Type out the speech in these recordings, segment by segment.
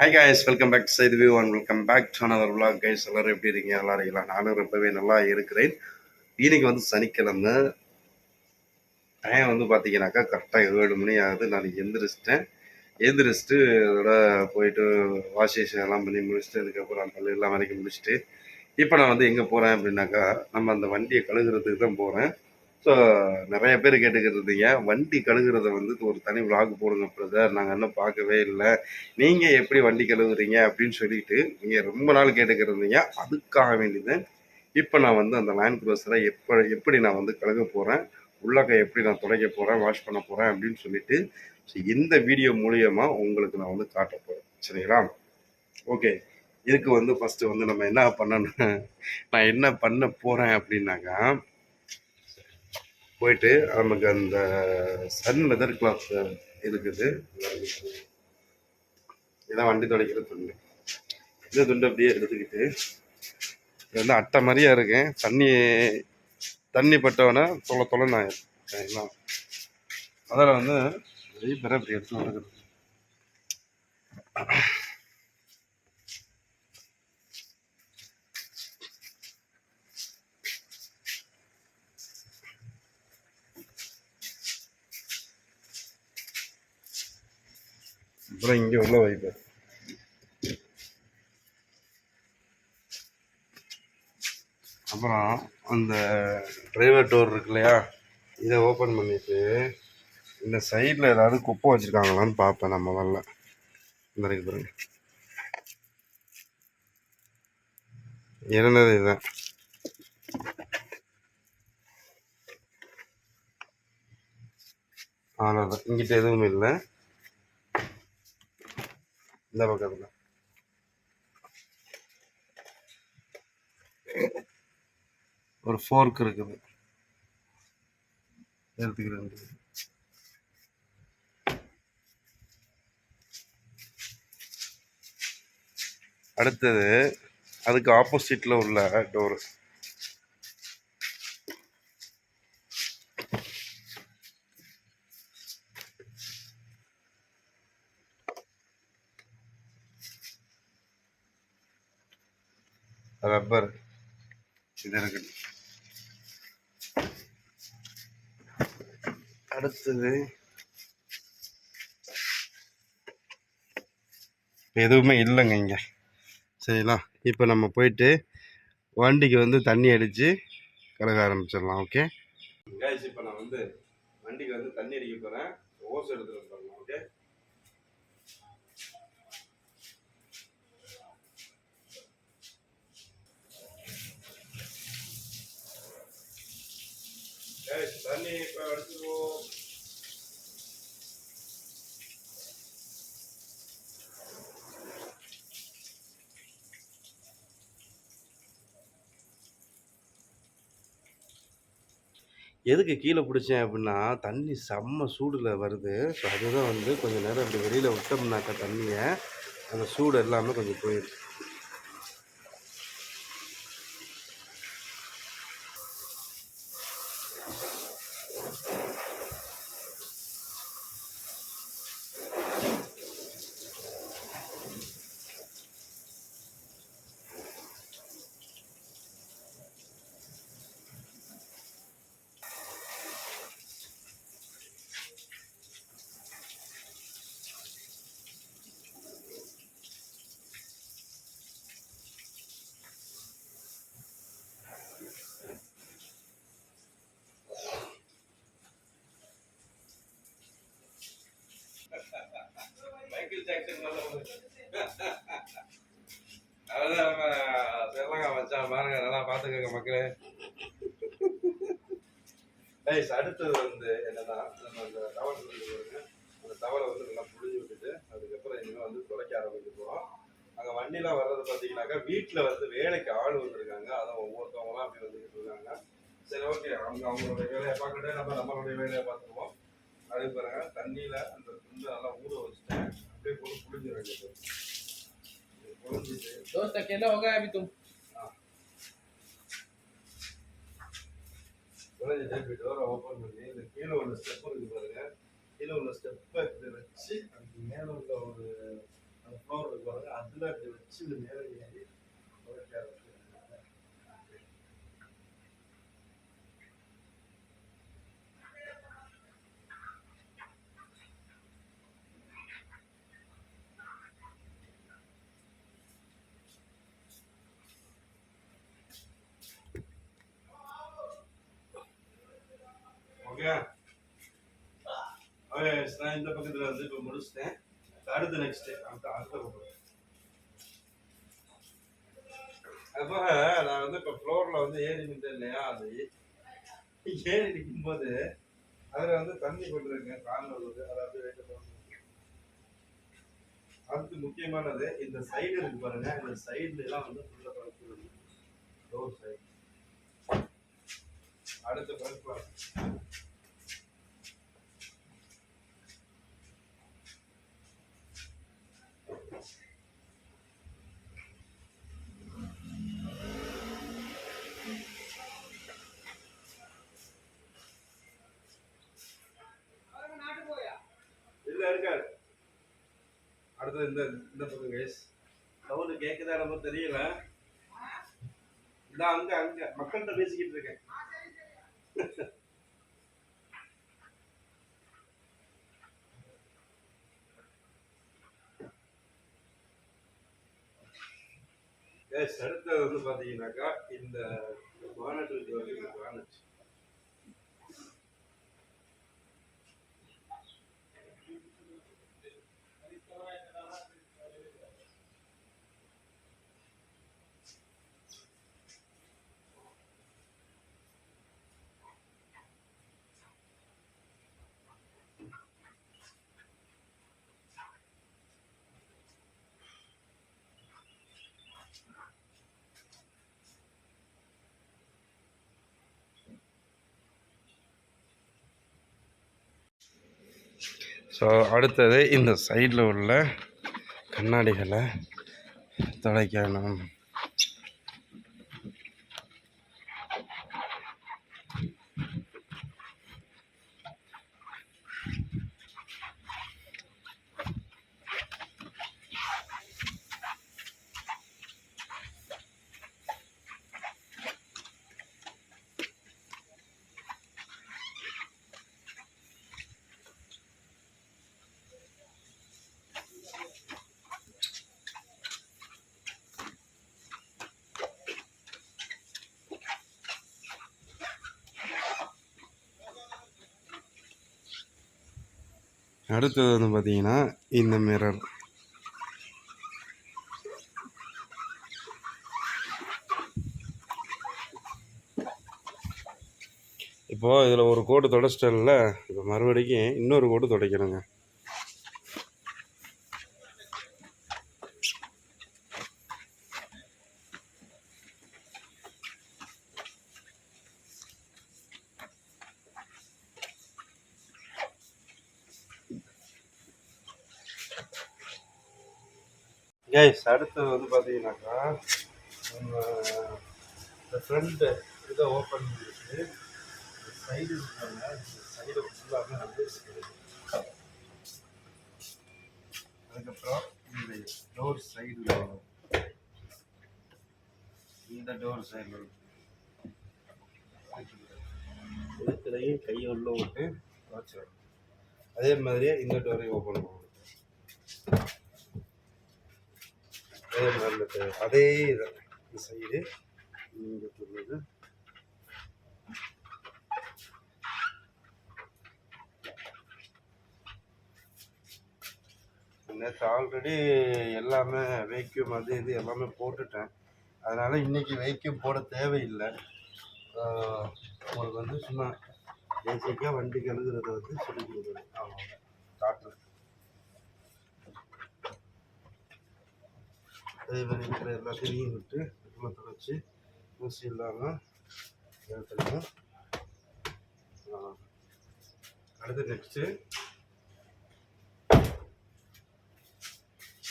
High guys welcome back சைது view and welcome back to another விழா guys எல்லாரும் எப்படி இருக்கீங்க? நல்லா இருக்கீங்களா? நானும் ரொம்பவே நல்லா இருக்கிறேன். இன்னைக்கு வந்து சனிக்கிழமை. டைம் வந்து பார்த்தீங்கன்னாக்கா கரெக்டாக ஏழு மணி ஆகுது. நான் எந்திரிச்சிட்டேன். எந்திரிச்சிட்டு அதோட போயிட்டு வாஷேஷன் எல்லாம் பண்ணி முடிச்சுட்டு அதுக்கப்புறம் பல்லு எல்லாம் வரைக்கும் முடிச்சுட்டு இப்போ நான் வந்து எங்கே போகிறேன் அப்படின்னாக்கா நம்ம அந்த வண்டியை கழுகுறதுக்கு தான் போகிறேன் ஸோ நிறைய பேர் கேட்டுக்கிட்டு இருந்தீங்க. வண்டி கழுகுறத வந்து ஒரு தனி vlog போடுங்க பிரதர் நாங்கள் இன்னும் பார்க்கவே இல்லை. நீங்கள் எப்படி வண்டி கழுவுறீங்க அப்படின்னு சொல்லிட்டு நீங்கள் ரொம்ப நாள் கேட்டுக்கிட்டு இருந்தீங்க. அதுக்காக வேண்டியது இப்போ நான் வந்து அந்த லேண்ட் க்ரோஸரை எப்போ எப்படி நான் வந்து கழுக போகிறேன் உள்ளக்க எப்படி நான் துடைக்க போகிறேன் வாஷ் பண்ண போகிறேன் அப்படின்னு சொல்லிட்டு ஸோ இந்த வீடியோ மூலியமாக உங்களுக்கு நான் வந்து காட்ட போகிறேன் சரிங்களா? ஓகே இதுக்கு வந்து ஃபஸ்ட்டு வந்து நம்ம என்ன பண்ணணும்? நான் என்ன பண்ண போகிறேன் அப்படின்னாக்கா போயிட்டு நமக்கு அந்த சன் லெதர் கிளாத் இருக்குது. இதான் வண்டி துடைக்கிற துண்டு. இந்த துண்டு அப்படியே எடுத்துக்கிட்டு இது வந்து அட்டை மாதிரியா இருக்கேன் தண்ணி தண்ணி பட்டவொடனே தொலை தொலை நான் சரிங்களா? அதில் வந்து நிறைய பேரை அப்படி எடுத்து நடக்குது அப்புறம் இங்கே உள்ள வைப்பேன் அப்புறம் அந்த டிரைவர் டோர் இருக்கு இல்லையா இதை ஓப்பன் பண்ணிட்டு இந்த சைடில் ஏதாவது குப்பை வச்சுருக்காங்களான்னு பார்ப்பேன் நான் முதல்ல இந்த இருக்கு பாருங்க. இருந்தது இதுதான் அவ்வளோதான் இங்கிட்ட எதுவும் இல்லை. இந்த பக்கத்தில் ஒரு ஃபோர்க் இருக்குது. எடுத்துக்கிறேன். அடுத்தது அதுக்கு ஆப்போசிட்டில் உள்ள டோரு இது அடுத்தது எதுவுமே இல்லைங்க இங்கே. சரிங்களா? இப்போ நம்ம போயிட்டு வண்டிக்கு வந்து தண்ணி அடித்து கலக ஆரம்பிச்சிடலாம் ஓகே? இப்போ நான் வந்து வண்டிக்கு வந்து தண்ணி அடிக்க போகிறேன் ஓஸ் எடுத்துகிட்டு போகிறேன் ஓகே? தண்ணி இப்போ எதுக்கு கீழே பிடிச்சேன் அப்படின்னா தண்ணி செம்ம சூடில் வருது. ஸோ அதுதான் வந்து கொஞ்சம் நேரம் அப்படி வெளியில் விட்டோம்னாக்கா தண்ணியை அந்த சூடு எல்லாமே கொஞ்சம் போயிடுது. மைக்கேல் ஜாக்சன் அதான் நம்ம தெரியலங்க வச்சான் பாருங்க நல்லா பார்த்துக்கோங்க மக்களே. கைஸ் அடுத்தது வந்து என்னன்னா நம்ம அந்த டவல் இருக்கு பாருங்க. அந்த டவலை வந்து நல்லா புழிஞ்சு விட்டுட்டு அதுக்கப்புறம் இனிமேல் வந்து துடைக்க ஆரம்பிக்க போகிறோம் அங்கே வண்டிலாம் வர்றது பார்த்தீங்கன்னாக்கா வீட்டில் வந்து வேலைக்கு ஆள் வந்திருக்காங்க. அதான் ஒவ்வொருத்தவங்களாம் அப்படி வந்துக்கிட்டு இருக்காங்க. சரி ஓகே. அவங்க அவங்களுடைய வேலையை பார்க்கட்டே நம்ம நம்மளுடைய வேலையை பார்த்துருவோம் அதே பாருங்க தண்ணியில் அந்த துண்டை நல்லா ஊற வச்சுட்டேன் அப்படியே போட்டு புளிஞ்சு வேண்டியது புளிஞ்சிட்டு दोस्त अकेला होगा अभी तुम புளிஞ்சிட்டு இப்படி டோரை ஓப்பன் பண்ணி இந்த கீழே உள்ள ஸ்டெப் இருக்கு பாருங்க கீழே உள்ள ஸ்டெப்பை இப்படி வச்சு அதுக்கு மேலே உள்ள ஒரு அந்த ஃப்ளோர் இருக்கு பாருங்க அதில் அப்படி வச்சு இது மேலே ஏறி துவைக்க ஆரம்பிச்சிருக்காங்க. ஓகே ஓகே நான் இந்த பக்கத்தில் வந்து இப்போ முடிச்சிட்டேன் அடுத்து நெக்ஸ்ட் அடுத்த அடுத்த பக்கம் அப்போ நான் வந்து இப்போ ஃப்ளோரில் வந்து ஏறி நின்றேன் இல்லையா அது? ஏறி நிற்கும்போது அதில் வந்து தண்ணி போட்டுருக்கேன் காலில் வருது அதாவது அப்படியே அடுத்து முக்கியமானது இந்த சைடு இருக்கு பாருங்க இந்த சைடுல எல்லாம் வந்து ஃபுல்லாக தொடச்சு டோர் சைடு அடுத்து ஃப்ரண்ட் இல்ல அடுத்தது இந்த இந்த பக்கம் கைஸ் சவுண்டு கேக்குதா நம்ம தெரியல. நான் அங்க அங்க. மக்கள்கிட்ட பேசிக்கிட்டு இருக்கேன். அடுத்தது வந்து பாத்தீங்கன்னாக்கா இந்த மாநாட்டு இருக்கு ஸோ அடுத்தது இந்த சைடில் உள்ள கண்ணாடிகளை துடைக்கணும் அடுத்தது வந்து பார்த்தீங்கன்னா இந்த மிரர் இப்போது இதில் ஒரு கோடு தொடச்சிட்டல இப்போ மறுபடிக்கும் இன்னொரு கோடு துடைக்கணுங்க கைஸ் அடுத்தது வந்து பார்த்தீங்கன்னாக்கா நம்ம இந்த ஃப்ரண்ட்டு இதை ஓப்பன் பண்ணிட்டு சைடு இருக்காங்க இந்த சைடு ஃபுல்லாக வந்து அதுக்கப்புறம் இந்த டோர் சைடில் வரும். இந்த டோர் சைடில் இடத்துலையும் கையை உள்ள விட்டு வச்சிடும் அதே மாதிரியே இந்த டோரையும் ஓப்பன் பண்ணுவோம் அதே நல்லது. அதே இதை சைடு இங்கே நேற்று ஆல்ரெடி எல்லாமே வேக்யூம் அது இது எல்லாமே போட்டுட்டேன். அதனால் இன்றைக்கி வேக்யூம் போட தேவையில்லை. உங்களுக்கு வந்து சும்மா பேசிக்காக வண்டி கழுகுறத வந்து சொல்லி கொடுக்குறேன். ஆமாம் அதே மாதிரி இருக்கிற எல்லாத்தையும் விட்டு உள்ள தொடச்சி ஊசி இல்லாமல் எடுத்துக்கணும் அடுத்து நெக்ஸ்ட்டு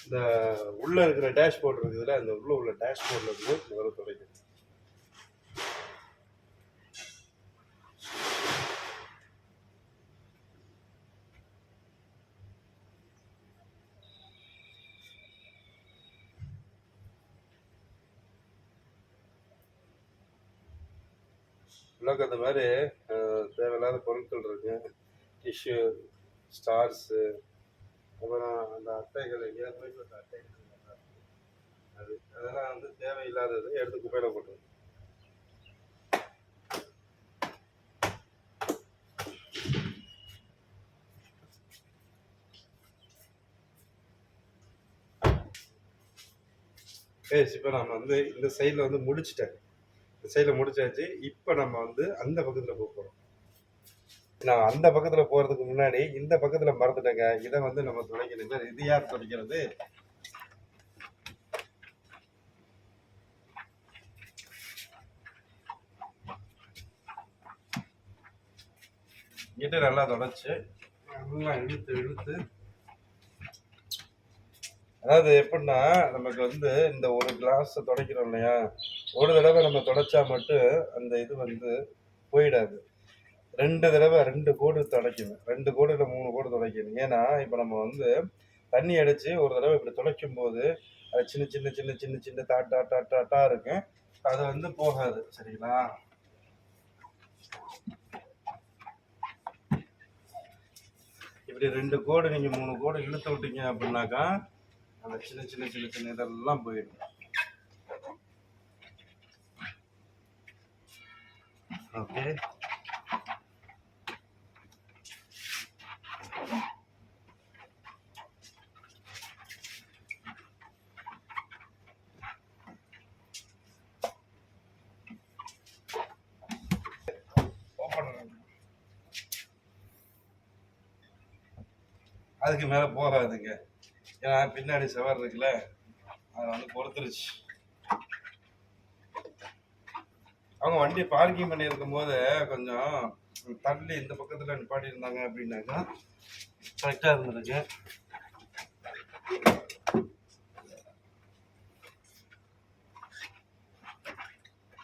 இந்த உள்ளே இருக்கிற டேஷ்போர்ட் இருக்குதுல அந்த உள்ளே உள்ள டேஷ்போர்டில் இருந்து முதல்ல துடைக்கணும் உள்ளக்கு அந்த மாதிரி தேவையில்லாத பொருட்கள் இருக்கு. டிஷ்யூ ஸ்டார்ஸு அப்புறம் அந்த அட்டைகள் எங்கேயாவது போய் அந்த அட்டைகள் அது அதெல்லாம் வந்து தேவையில்லாதது எடுத்து குப்பையில் போட்டு இப்போ நம்ம வந்து இந்த சைடில் வந்து முடிச்சிட்டேன். சைடில் முடிச்சாச்சு. இப்போ நம்ம வந்து அந்த பக்கத்தில் போக போகிறோம் நான் அந்த பக்கத்தில் போகிறதுக்கு முன்னாடி இந்த பக்கத்தில் மறந்துட்டேங்க. இதை வந்து நம்ம துடைக்கணுங்க இது யார் துடைக்கிறது? இங்கிட்ட நல்லா தொடச்சு நல்லா இழுத்து இழுத்து. அதாவது எப்படின்னா நமக்கு வந்து இந்த ஒரு கிளாஸ் துடைக்கிறோம் இல்லையா? ஒரு தடவை நம்ம தொடச்சா மட்டும் அந்த இது வந்து போயிடாது. ரெண்டு தடவை ரெண்டு கோடு துடைக்கணும். ரெண்டு கோடு இல்லை மூணு கோடு துடைக்கணும். ஏன்னா இப்போ நம்ம வந்து தண்ணி அடித்து ஒரு தடவை இப்படி துடைக்கும் போது அது சின்ன சின்ன சின்ன சின்ன சின்ன தாட்டா டாட்டா டா இருக்கும். அது வந்து போகாது. சரிங்களா? இப்படி ரெண்டு கோடு நீங்கள் மூணு கோடு இழுத்து விட்டீங்க அப்படின்னாக்கா அந்த சின்ன சின்ன சின்ன சின்ன இதெல்லாம் போயிடும். ஓகே அதுக்கு மேலே போகாதுங்க. ஏன்னா பின்னாடி செவர் இருக்குல்ல அதை வந்து பொறுத்துருச்சு. அவங்க வண்டி பார்க்கிங் பண்ணி இருக்கும்போது கொஞ்சம் தள்ளி இந்த பக்கத்தில் நிப்பாட்டி இருந்தாங்க அப்படின்னாக்கா கரெக்டாக இருந்திருக்கு.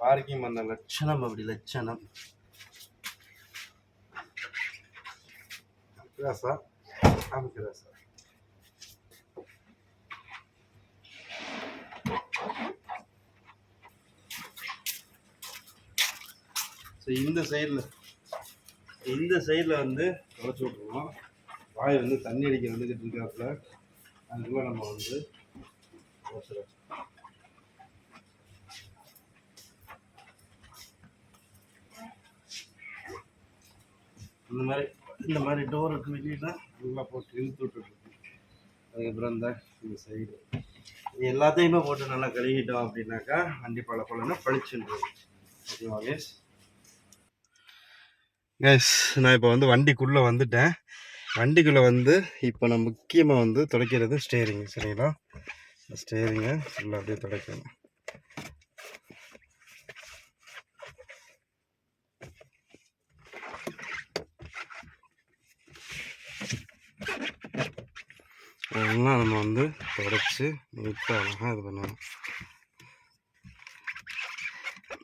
பார்க்கிங் பண்ண லட்சணம் அப்படி லட்சணம். Sir அமைக்கு sir. ஸோ இந்த சைடில். இந்த சைடில் வந்து தொலைச்சி விட்ருவோம் வாய் வந்து தண்ணி அடிக்க வந்துக்கிட்டு இருக்காப்புல அதுக்குள்ளே நம்ம வந்து தொலைச்சிடுவோம் இந்த மாதிரி இந்த மாதிரி டோருக்கு வெளியெல்லாம் நல்லா போட்டு இழுத்து விட்டுருக்கு அதுக்கப்புறம் இந்த இந்த சைடு எல்லாத்தையுமே போட்டு நல்லா கழுவிட்டோம் அப்படின்னாக்கா வண்டி பல பழம்னா பளிச்சுன்றது ஓகேவா கேஸ் கேஸ் நான் இப்போ வந்து வண்டிக்குள்ளே வந்துட்டேன். வண்டிக்குள்ளே வந்து இப்போ நான் முக்கியமாக வந்து துடைக்கிறது ஸ்டேரிங் சரிங்களா? ஸ்டேரிங்கை ஃபுல்லாக அப்படியே துடைக்கணும். அதெல்லாம் நம்ம வந்து தொடச்சி நீட்டாக அழகாக இது பண்ணணும்.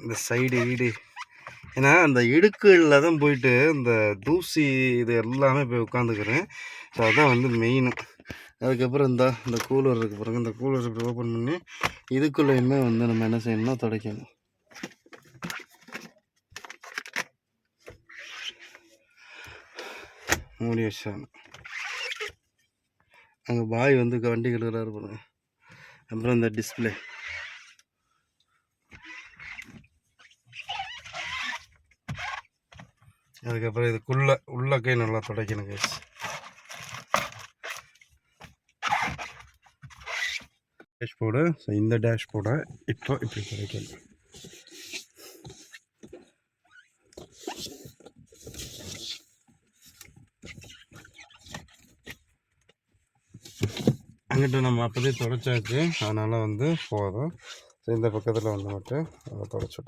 இந்த சைடு ஈடு ஏன்னா அந்த இடுக்குகளில் தான் போயிட்டு இந்த தூசி இது எல்லாமே போய் உட்காந்துக்கிறேன். ஸோ அதுதான் வந்து மெயினு அதுக்கப்புறம் இந்த இந்த கூலர் இருக்கு பாருங்கள் இந்த கூலர் இப்படி ஓப்பன் பண்ணி இதுக்குள்ளேயுமே வந்து நம்ம என்ன செய்யணும்னா துடைக்கணும். மூடி வச்சாங்க அங்கே பாய் வந்து வண்டி கழுவுறாரு பாருங்க. அப்புறம் இந்த டிஸ்பிளே அதுக்கப்புறம் இதுக்குள்ளே உள்ள கை நல்லா துடைக்கணும் கைஸ் டேஷ்போர்டு ஸோ இந்த டேஷ்போர்டை இப்போ இப்படி துடைக்கணும். அங்கிட்ட நம்ம அப்போதே தொடச்சாச்சு. அதனால் வந்து போதும். ஸோ இந்த பக்கத்தில் வந்து மட்டும் அதை துடைச்சி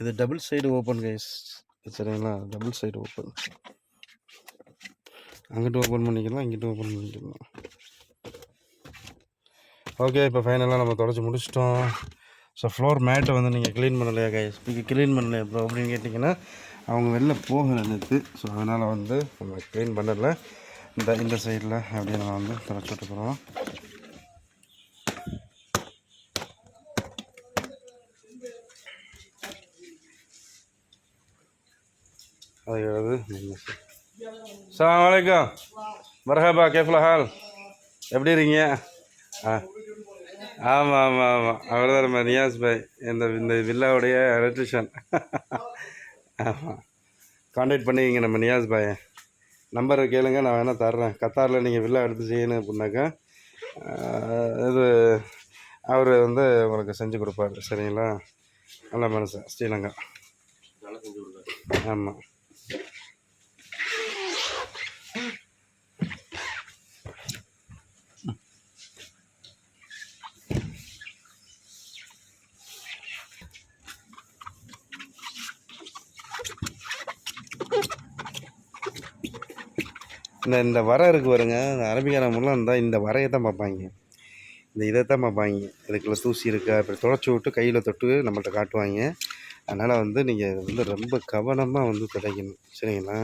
இது டபுள் சைடு ஓப்பன் கைஸ். சரிங்களா? Double side open. அங்கிட்டு ஓப்பன் பண்ணிக்கலாம் இங்கிட்டு ஓப்பன் பண்ணிக்கலாம். ஓகே இப்போ ஃபைனலாக நம்ம தொடச்சி முடிச்சிட்டோம். ஸோ ஃப்ளோர் மேட்டை வந்து நீங்கள் க்ளீன் பண்ணலையா கைஸ் நீங்கள் க்ளீன் பண்ணலையா ப்ரோ அப்படின்னு கேட்டிங்கன்னா அவங்க வெளில போகலை நேற்று ஸோ அதனால் வந்து நம்ம க்ளீன் பண்ணலை. இந்த இந்த சைடில் அப்படியே நம்ம வந்து தொடச்சி விட்டுக்கிறோம். அதாவது சலாம் வலைக்கம் மரஹாபா கேஃபுல் ஹால் எப்படி இருக்கீங்க ஆ ஆமாம் ஆமாம் ஆமாம் அவர் தான் நம்ம நியாஸ் பாய் இந்த இந்த வில்லாவுடைய எலக்ட்ரிஷியன் ஆமாம் காண்டாக்ட் பண்ணிக்கிங்க நம்ம நியாஸ் பாயை நம்பரை கேளுங்க நான் வேணால் தர்றேன் கத்தாரில் நீங்கள் வில்லா எடுத்து செய்யணும் அப்படின்னாக்கா இது அவர் வந்து உங்களுக்கு செஞ்சு கொடுப்பாரு சரிங்களா நல்ல மனுஷன் ஸ்ரீலங்கா ஆமாம் இந்த இந்த வரை இருக்கு பாருங்க. இந்த அரபிக்காரமெல்லாம் இருந்தால் இந்த வரையை தான் பார்ப்பாங்க. இந்த இதை தான் பார்ப்பாங்க. இதுக்குள்ள தூசி இருக்கா? இப்படி தொடச்சி விட்டு கையில் தொட்டு நம்மள்ட்ட காட்டுவாங்க. அதனால் வந்து நீங்கள் வந்து ரொம்ப கவனமாக வந்து துடைக்கணும். சரிங்களா?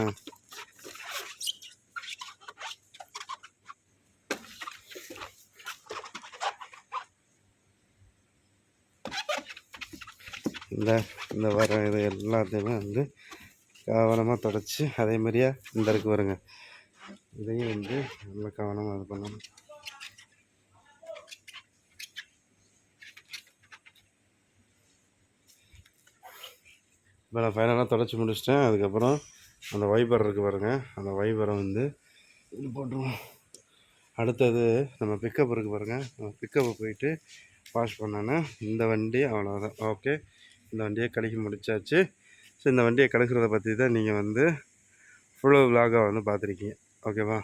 இந்த இந்த வர இது எல்லாத்தையுமே வந்து கவனமாக தொடச்சி அதே மாதிரியே இந்த இருக்கு வருங்க இதையும் வந்து நல்ல கவனமாக இது பண்ணணும். இப்போ நான் ஃபைனலாக தொடச்சி முடிச்சிட்டேன். அதுக்கப்புறம் அந்த வைபர் இருக்குது பாருங்க. அந்த வைபரை வந்து இது போட்டுருவோம். அடுத்தது நம்ம பிக்கப் இருக்குது பாருங்கள் நம்ம பிக்கப்பை போயிட்டு வாஷ் பண்ணோன்னா இந்த வண்டி அவ்வளோதான் ஓகே இந்த வண்டியை கழுகி முடிச்சாச்சு. ஸோ இந்த வண்டியை கழுகுறத பற்றி தான் நீங்கள் வந்து ஃபுல் விலாகாக வந்து பார்த்துருக்கீங்க. ஓகேவா